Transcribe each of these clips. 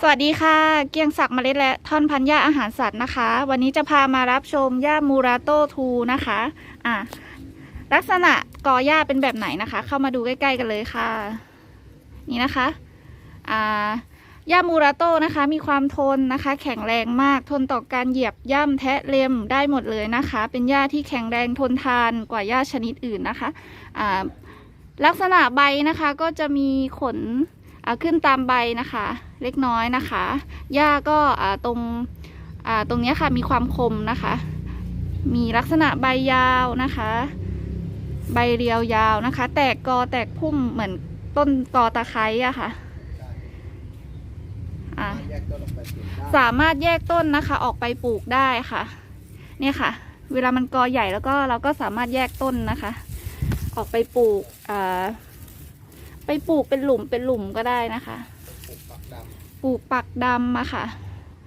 สวัสดีค่ะ เกียงศักดิ์เมล็ดและท่อนพันธุ์หญ้าอาหารสัตว์นะคะ วันนี้จะพามารับชมหญ้ามูราโตทูนะคะอะลักษณะกอหญ้าเป็นแบบไหนนะคะ เข้ามาดูใกล้ๆกันเลยค่ะ นี่นะคะอ่าหญ้ามูราโตนะคะ มีความทนนะคะ แข็งแรงมากทนต่อการเหยียบย่ำแทะเล็มได้หมดเลยนะคะ เป็นหญ้าที่แข็งแรงทนทานกว่าหญ้าชนิดอื่นนะคะอ่าลักษณะใบนะคะก็จะมีขน ขึ้นตามใบนะคะ เล็กน้อยนะคะหญ้าก็ตรงตรงเนี้ยค่ะมีความคมนะคะ มีลักษณะใบยาวนะคะ ใบเรียวยาวนะคะ แตกกอแตกพุ่มเหมือนต้นกอตะไคร้อะค่ะอ่าแยกต้นออกไปปลูกได้สามารถแยกต้นนะคะ ออกไปปลูกได้ค่ะ เนี่ยค่ะ เวลามันกอใหญ่แล้วก็เราก็สามารถแยกต้นนะคะ ออกไปปลูก ไปปลูกเป็นหลุมเป็นหลุมก็ได้นะคะ ปลูกปักดปลูกปักดำอะค่ะ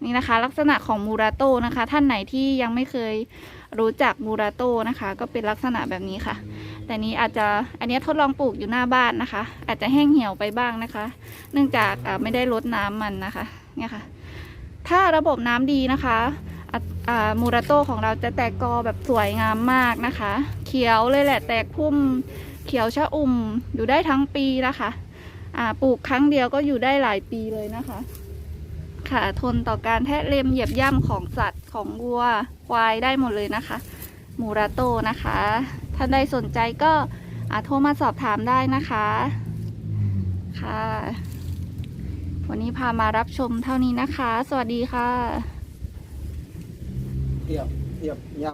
นี่นะคะ ลักษณะของมูราโตนะคะ ท่านไหนที่ยังไม่เคยรู้จักมูราโตนะคะ ก็เป็นลักษณะแบบนี้ค่ะ แต่นี้อาจจะอันนี้ทดลองปลูกอยู่หน้าบ้านนะคะ อาจจะแห้งเหี่ยวไปบ้างนะคะ เนื่องจากไม่ได้รดน้ำมันนะคะเนี่ยค่ะ ถ้าระบบน้ำดีนะคะมูราโตของเราจะแตกกอแบบสวยงามมากนะคะ เขียวเลยแหละแตกพุ่ม เขียวชะอุ่มอยู่ได้ทั้งปีนะคะอ่าปลูกครั้งเดียวก็อยู่ได้หลายปีเลยนะคะ ค่ะทนต่อการแทะเล็มเหยียบย่ำของสัตว์ของวัวควายได้หมดเลยนะคะ มูราโตนะคะ ท่านใดสนใจก็อโทรมาสอบถามได้นะคะค่ะ วันนี้พามารับชมเท่านี้นะคะ สวัสดีค่ะ เทียบเทียบยับ